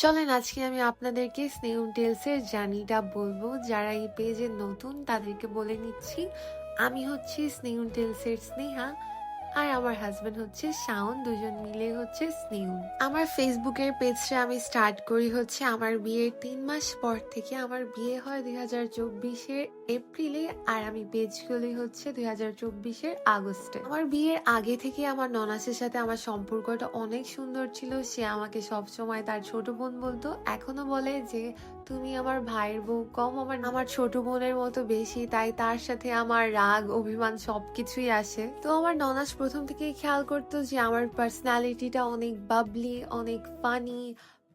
চলেন, আজকে আমি আপনাদেরকে স্নেহ টেলসের জার্নিটা বলব। যারা এই পেজে নতুন, তাদেরকে বলে নিচ্ছি, আমি হচ্ছি স্নেহ টেলসের স্নেহা। আর আমার হাজবেন্ড হচ্ছে শাওন, দুজন মিলে হচ্ছে স্নেহ আমার ফেসবুকের পেজটা আমি স্টার্ট করি হচ্ছে আমার বিয়ের তিন মাস পর থেকে আমার বিয়ে হয় দুই হাজার চব্বিশের এপ্রিলে আর আমি পেজ খুলি হচ্ছে দুই হাজার চব্বিশের আগস্টে। আমার বিয়ের আগে থেকে আমার ননাসের সাথে আমার সম্পর্কটা অনেক সুন্দর ছিল। সে আমাকে সব সময় তার ছোট বোন বলতো। এখনও বলে যে তুমি আমার ভাইয়ের বউ কম, আমার আমার ছোট বোনের মতো বেশি, তাই তার সাথে আমার রাগ, অভিমান সবকিছুই আসে। তো আমার ননাস প্রথম থেকেই খেয়াল করতো যে আমার পার্সোনালিটিটা অনেক বাবলি অনেক ফানি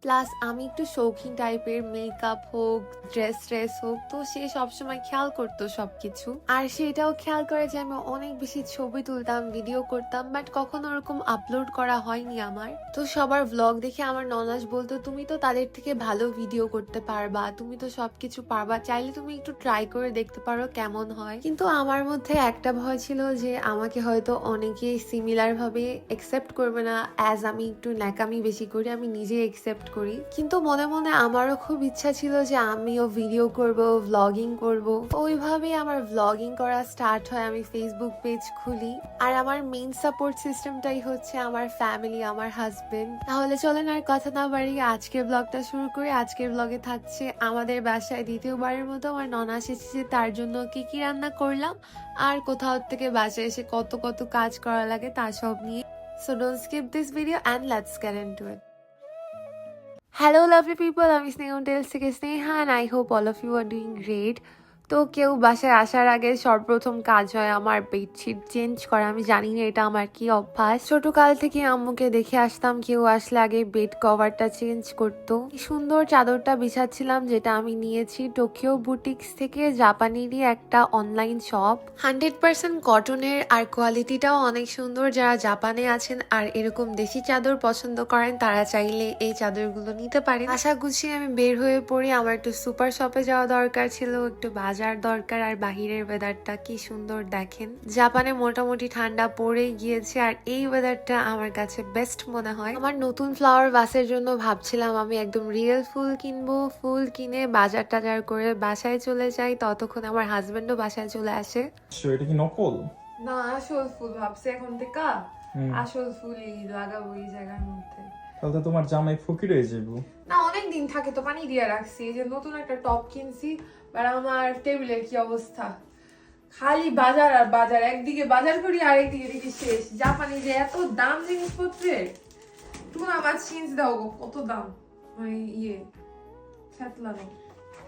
প্লাস আমি একটু শৌখিন টাইপের মেকআপ হোক ড্রেস ট্রেস হোক, তো সে সবসময় খেয়াল করতো সবকিছু। আর সেটাও খেয়াল করে যে আমি অনেক বেশি ছবি তুলতাম ভিডিও করতাম বাট কখনো ওরকম আপলোড করা হয়নি আমার। তো সবার ভ্লগ দেখে আমার ননাস বলতো, তুমি তো তাদের থেকে ভালো ভিডিও করতে পারবা, তুমি তো সবকিছু পারবা। চাইলে তুমি একটু ট্রাই করে দেখতে পারো কেমন হয়। কিন্তু আমার মধ্যে একটা ভয় ছিল যে আমাকে হয়তো অনেকে সিমিলার ভাবে একসেপ্ট করবে না। অ্যাজ আমি একটু ন্যাকামি বেশি করি, আমি নিজে একসেপ্ট করি। কিন্তু মনে মনে আমারও খুব ইচ্ছা ছিল যে আমিও ভিডিও করব ভ্লগিং করব। ওইভাবেই আমার ভ্লগিং করা স্টার্ট হয়, আমি ফেসবুক পেজ খুলি। আর আমার মেইন সাপোর্ট সিস্টেমটাই হচ্ছে আমার ফ্যামিলি আমার হাজবেন্ড তাহলে চলেন আর কথা না বাড়িয়ে আজকের ব্লগটা শুরু করি। আজকের ব্লগে থাকছে আমাদের বাসায় দ্বিতীয়বারের মতো আমার ননাস এসেছে তার জন্য কি কি রান্না করলাম। আর কোথাও থেকে বাসায় এসে কত কত কাজ করা লাগে তা সব নিয়ে। So don't skip this video and let's get into it Hello, lovely people. I'm Sneha Until Sige Sneha, and I hope all of you are doing great. তো কেউ বাসায় আসার আগে সর্বপ্রথম কাজ হয় আমার বেডশিট চেঞ্জ করা। আমি জানি না এটা আমার কি অভ্যাস। ছোট কাল থেকে আম্মুকে দেখে আসতাম কেউ আসলে আগে বেড কভারটা চেঞ্জ করতো। সুন্দর চাদরটা বিছাচ্ছিলাম যেটা আমি নিয়েছি টোকিও বুটিক্স থেকে জাপানেরই একটা অনলাইন শপ। হান্ড্রেড পার্সেন্ট কটনের আর কোয়ালিটিটাও অনেক সুন্দর। যারা জাপানে আছেন আর এরকম দেশি চাদর পছন্দ করেন, তারা চাইলে এই চাদরগুলো নিতে পারেন। আশা গুছিয়ে আমি বের হয়ে পড়ি। আমার একটু সুপার শপে যাওয়া দরকার ছিল, একটু বাজার দরকার আর বাহিরের ওয়েদারটা কি সুন্দর দেখেন। জাপানে মোটামুটি ঠান্ডা পড়ে গিয়েছে আর এই ওয়েদারটা আমার কাছে বেস্ট মনে হয়। আমার নতুন ফ্লাওয়ার বাসের জন্য ভাবছিলাম আমি একদম রিয়েল ফুল কিনবো ফুল কিনে বাজার টাজার করে বাসায় চলে যাই ততক্ষণ আমার হাজবেন্ডও বাসায় চলে আসে। এটা কি নকল? না আসল ফুল ভাবছি এখন থেকে। আসল ফুলই লাগাবো এই জায়গার মধ্যে। তাহলে তোমার জামাই ফকির হয়ে যাব থাকে তো পানি দিয়ে রাখছি। এই যে নতুন একটা টপ কিনছি আর আমার টেবিলের কি অবস্থা? খালি বাজার আর বাজার একদিকে বাজার করি আর একদিকে দেখি শেষ। জাপানি যে এত দাম জিনিসপত্রের? টুনা মাছ চিনস দাও গো কত দাম? ওই ইয়ে ছাতলানো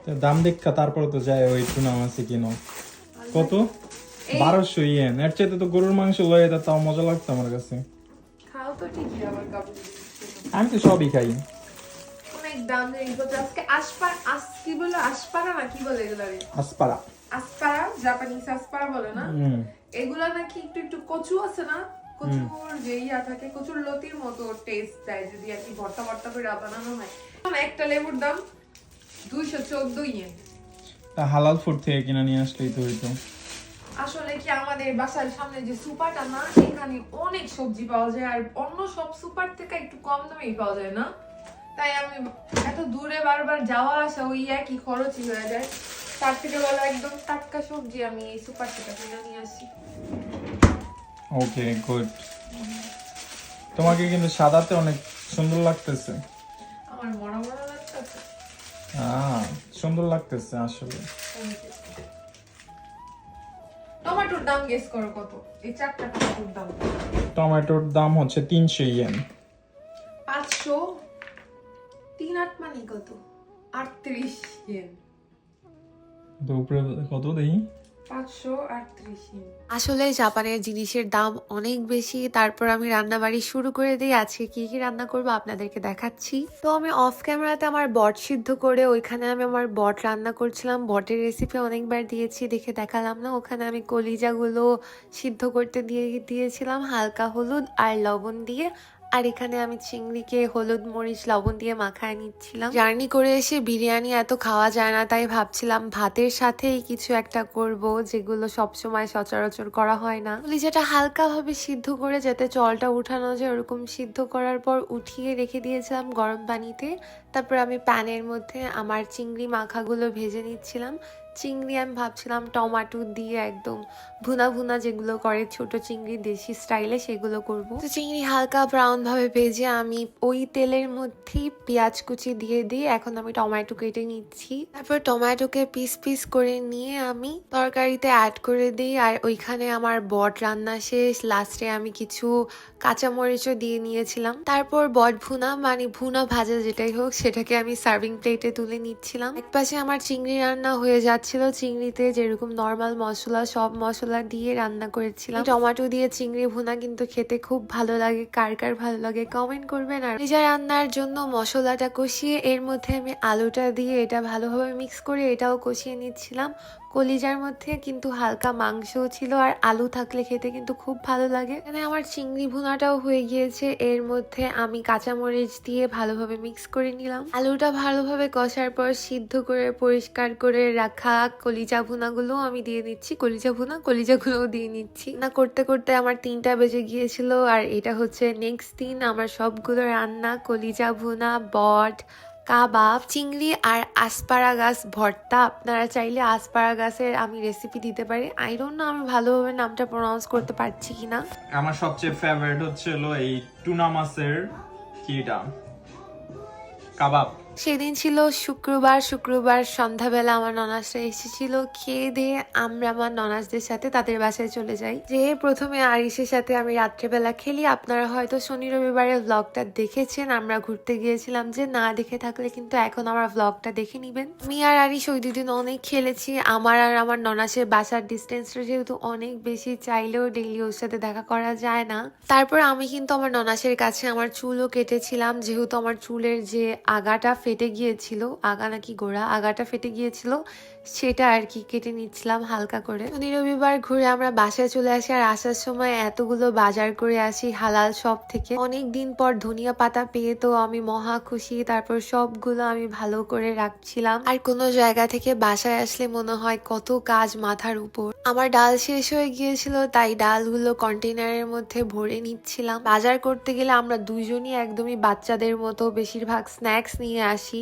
তো দাম দেখা তারপরে তো যায় ওই টুনা মাছে কিনো। কত? বারোশো ইয়েন এর চাইতে তো গরুর মাংস লয়ে যেত তাও মজা লাগতো আমার কাছে। খাও তো ঠিকই আবার কাপড়। আমি তো সবই খাই। অনেক দাম আজকে আস কি বলে আসপারা না কি বলে এগুলো আসপারা আসপারা জাপানিজ আসপারা বলে না? এগুলা নাকি একটু একটু কচু আছে না? কচুর যে ইয়া থাকে কচুর লতির মতো টেস্ট দেয় যদি আর কি ভর্তা ভর্তা করে বানানো হয়। একটা লেবুর দাম দুইশো চোদ্দ ইয়েন তা হালাল ফুড থেকে কিনে নিয়ে আসলেই তো হইতো। আসলে কি আমাদের বাসার সামনে যে সুপারটা না এখানে অনেক সবজি পাওয়া যায় আর অন্য সব সুপার থেকে একটু কম দামেই পাওয়া যায় না? তাই আমি এত দূরে বারবার যাওয়া আসা ওই একই খরচই হয়ে যায়। তার থেকে বলো একদম টাটকা সবজি আমি এই সুপার থেকে কিনে নিয়ে আসি। Okay good. তোমাকে কিন্তু সাদাতে অনেক সুন্দর লাগতেছে। আমার মরা মরা লাগতেছে। আহ সুন্দর লাগতেছে আসলে। টমেটোর দাম গেস করো কত? এই চারটা টমেটোর দাম। টমেটোর দাম হচ্ছে তিনশো ইয়েন পাঁচশো তিন আট মানে কত? আটত্রিশ ইয়েন। তো উপরে কত আটত্রিশ আসলে জাপানের জিনিসের দাম অনেক বেশি তারপর আমি রান্না বাড়ি শুরু করে দিই। আজকে কি কি রান্না করব আপনাদেরকে দেখাচ্ছি। তো আমি অফ ক্যামেরাতে আমার বট সিদ্ধ করে ওইখানে আমি আমার বট রান্না করছিলাম। বটের রেসিপি অনেকবার দিয়েছি দেখে দেখালাম না। ওখানে আমি কলিজাগুলো সিদ্ধ করতে দিয়ে দিয়েছিলাম হালকা হলুদ আর লবণ দিয়ে। আর এখানে আমি চিংড়িকে, হলুদ, মরিচ, লবণ দিয়ে মাখায় নিচ্ছিলাম। জার্নি করে এসে বিরিয়ানি এত খাওয়া যায় না, তাই ভাবছিলাম ভাতের সাথেই কিছু একটা করব, যেগুলো সব সময় সচরাচর করা হয় না। যেটা হালকা ভাবে সিদ্ধ করে, যাতে জলটা উঠানো যায়, ওরকম সিদ্ধ করার পর উঠিয়ে রেখে দিয়েছিলাম গরম পানিতে। তারপর আমি প্যানের মধ্যে আমার চিংড়ি মাখাগুলো ভেজে নিচ্ছিলাম। চিংড়ি আমি ভাবছিলাম টমাটো দিয়ে একদম ভুনা ভুনা যেগুলো করে ছোট চিংড়ি দেশি স্টাইলে সেগুলো করব। তো চিংড়ি হালকা ব্রাউন ভাবে ভেজে আমি ওই তেলের মধ্যেই পেঁয়াজ কুচি দিয়ে দিয়ে এখন আমি টমেটো কেটে নিচ্ছি। তারপর টমেটোকে পিস পিস করে নিয়ে আমি তরকারিতে অ্যাড করে দিই আর ওইখানে আমার বট রান্না শেষ। লাস্টে আমি কিছু কাঁচামরিচও দিয়ে নিয়েছিলাম। তারপর বট ভুনা মানে ভুনা ভাজা যেটাই হোক সেটাকে আমি সার্ভিং প্লেটে তুলে নিচ্ছিলাম। একপাশে আমার চিংড়ি রান্না হয়ে যাচ্ছিল চিংড়িতে যেরকম নর্মাল মশলা, সব মশলা দিয়ে রান্না করেছিলাম। টমেটো দিয়ে চিংড়ি ভুনা কিন্তু খেতে খুব ভালো লাগে। কার কার ভালো লাগে কমেন্ট করবেন। আর নিজা রান্নার জন্য মশলাটা কষিয়ে এর মধ্যে আমি আলুটা দিয়ে এটা ভালোভাবে মিক্স করে এটাও কষিয়ে নিচ্ছিলাম। কলিজার মধ্যে কিন্তু হালকা মাংসও ছিল আর আলু থাকলে খেতে কিন্তু খুব ভালো লাগে। এখানে আমার চিংড়ি ভুনাটাও হয়ে গিয়েছে। এর মধ্যে আমি কাঁচামরিচ দিয়ে ভালোভাবে মিক্স করে নিলাম। আলুটা ভালোভাবে কষার পর সিদ্ধ করে, পরিষ্কার করে রাখা কলিজা ভুনাগুলো আমি দিয়ে দিচ্ছি। কলিজা ভুনা, কলিজাগুলোও দিয়ে নিচ্ছি। না করতে করতে আমার তিনটা বেজে গিয়েছিল আর এটা হচ্ছে নেক্সট দিন। আমার সবগুলো রান্না, কলিজা ভুনা, বট কাবাব, চিংড়ি আর আসপারাগাস ভর্তা। আপনারা চাইলে আসপারাগাসের আমি রেসিপি দিতে পারি। আই ডোন্ট নো আমি ভালোভাবে নামটা প্রনাউন্স করতে পারছি কিনা আমার সবচেয়ে ফেভারিট হচ্ছে হলো এই টুনা মাছের কিটা। কাবাব। সেদিন ছিল শুক্রবার শুক্রবার সন্ধ্যাবেলা আমার ননাসরা এসেছিল। খেয়ে দিয়ে আমরা আমার ননাসদের সাথে তাদের বাসায় চলে যাই। যে প্রথমে আরিসের সাথে আমি রাত্রেবেলা খেলি। আপনারা হয়তো শনি রবিবারের ভ্লগটা দেখেছেন। আমরা ঘুরতে গিয়েছিলাম যে না দেখে থাকলে কিন্তু এখন আমার ভ্লগটা দেখে নিবেন। আমি আর আরিস ওই দুদিন অনেক খেলেছি। আমার আর আমার ননাসের বাসার ডিস্টেন্সটা যেহেতু অনেক বেশি, চাইলেও ডেইলি ওর সাথে দেখা করা যায় না। তারপর আমি কিন্তু আমার ননাসের কাছে আমার চুলও কেটেছিলাম। যেহেতু আমার চুলের যে আগাটা ফেটে গিয়েছিল, আগা নাকি গোড়া, আগাটা ফেটে গিয়েছিল, সেটা আর কি কেটে নিচ্ছিলাম হালকা করে। শনি রবিবার ঘুরে আমরা বাসায় চলে আসি আর আসার সময় এতগুলো বাজার করে আসি হালাল সব থেকে। অনেক দিন পর ধনিয়া পাতা পেয়ে তো আমি মহা খুশি, তারপর সবগুলো আমি ভালো করে রাখছিলাম। আর কোনো জায়গা থেকে বাসায় আসলে মনে হয় কত কাজ মাথার উপর। আমার ডাল শেষ হয়ে গিয়েছিল, তাই ডালগুলো কন্টেনারের মধ্যে ভরে নিচ্ছিলাম। বাজার করতে গেলে আমরা দুজনই একদমই বাচ্চাদের মতো বেশিরভাগ স্ন্যাক্স নিয়ে আসি আসি।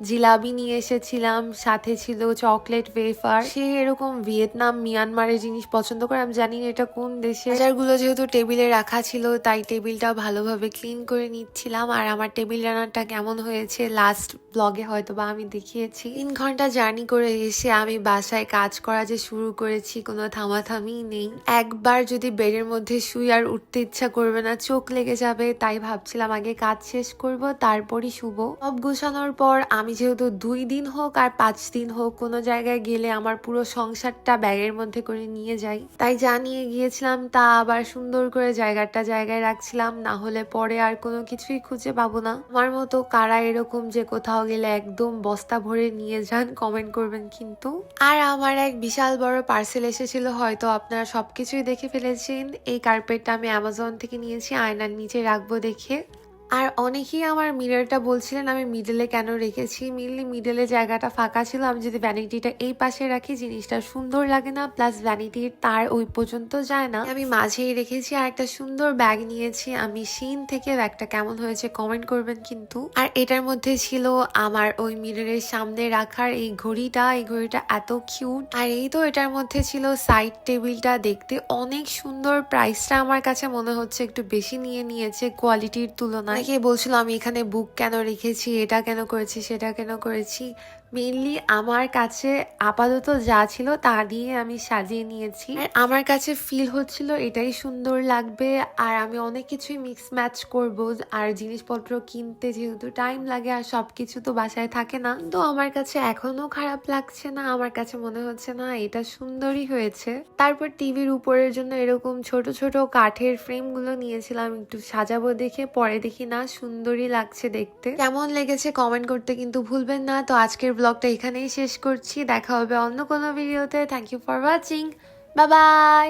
জিলাবি নিয়ে এসেছিলাম, সাথে ছিল চকলেট ওয়েফার সে এরকম ভিয়েতনাম মিয়ানমারের জিনিস পছন্দ করে, আমি জানি না এটা কোন দেশে বাজারগুলো যেহেতু টেবিলে রাখা ছিল, তাই টেবিলটা ভালোভাবে ক্লিন করে নিচ্ছিলাম। আর আমার টেবিল রান্নাটা কেমন হয়েছে লাস্ট ব্লগে হয়তো বা আমি দেখিয়েছি। তিন ঘণ্টা জার্নি করে এসে আমি বাসায় কাজ করা যে শুরু করেছি, কোনো থামাথামি নেই। একবার যদি বেডের মধ্যে শুই আর উঠতে ইচ্ছা করবে না, চোখ লেগে যাবে, তাই ভাবছিলাম আগে কাজ শেষ করব, তারপরই শুভ সব গুছানোর পর আমি যেহেতু দুই দিন হোক আর পাঁচ দিন হোক কোনো জায়গায় গেলে আমার পুরো সংসারটা ব্যাগের মধ্যে করে নিয়ে যাই। তাই যা নিয়ে গিয়েছিলাম, তা আবার সুন্দর করে জায়গাটা জায়গায় রাখছিলাম, না হলে পরে আর কোনো কিছুই খুঁজে পাবো না। আমার মতো কারা এরকম যে কোথাও গেলে একদম বস্তা ভরে নিয়ে যান কমেন্ট করবেন কিন্তু। আর আমার এক বিশাল বড় পার্সেল এসেছিল, হয়তো আপনারা সবকিছুই দেখে ফেলেছেন। এই কার্পেটটা আমি অ্যামাজন থেকে নিয়েছি, আয়নার নিচে রাখব দেখে। আর অনেকেই আমার মিররটা বলছিলেন, আমি মিডলে কেন রেখেছি? মিললি মিডলে জায়গাটা ফাঁকা ছিল, আমি যদি ভ্যানিটিটা এই পাশে রাখি, জিনিসটা সুন্দর লাগে না প্লাস ভ্যানিটির তার ওই পর্যন্ত যায় না। আমি মাঝেই রেখেছি আর একটা সুন্দর ব্যাগ নিয়েছি, আমি সিন থেকে ব্যাগটা কেমন হয়েছে কমেন্ট করবেন কিন্তু। আর এটার মধ্যে ছিল আমার ওই মিররের সামনে রাখার এই ঘড়িটা এই ঘড়িটা এত কিউট আর এই তো এটার মধ্যে ছিল সাইড টেবিলটা দেখতে অনেক সুন্দর প্রাইসটা আমার কাছে মনে হচ্ছে একটু বেশি নিয়ে নিয়েছে কোয়ালিটির তুলনায়। অনেকে বলছিল আমি এখানে বুক কেন রেখেছি? এটা কেন করেছি? সেটা কেন করেছি? মেনলি আমার কাছে আপাতত যা ছিল তা দিয়ে আমি সাজিয়ে নিয়েছি। আর আমার কাছে ফিল হচ্ছিল এটাই সুন্দর লাগবে, আর আমি অনেক কিছুই মিক্স ম্যাচ করব, আর জিনিসপত্র কিনতে যেহেতু টাইম লাগে আর সবকিছু তো বাসায় থাকে না, তো আমার কাছে এখনও খারাপ লাগছে না, আমার কাছে মনে হচ্ছে না এটা সুন্দরই হয়েছে। তারপর টিভির উপরের জন্য এরকম ছোট ছোট কাঠের ফ্রেমগুলো নিয়েছিলাম, একটু সাজাবো দেখে, পরে দেখি না, সুন্দরই লাগছে দেখতে। কেমন লেগেছে কমেন্ট করতে কিন্তু ভুলবেন না, তো আজকের ব্লগটা এখানেই শেষ করছি। দেখা হবে অন্য কোনো ভিডিওতে থ্যাংক ইউ ফর ওয়াচিং বা বাই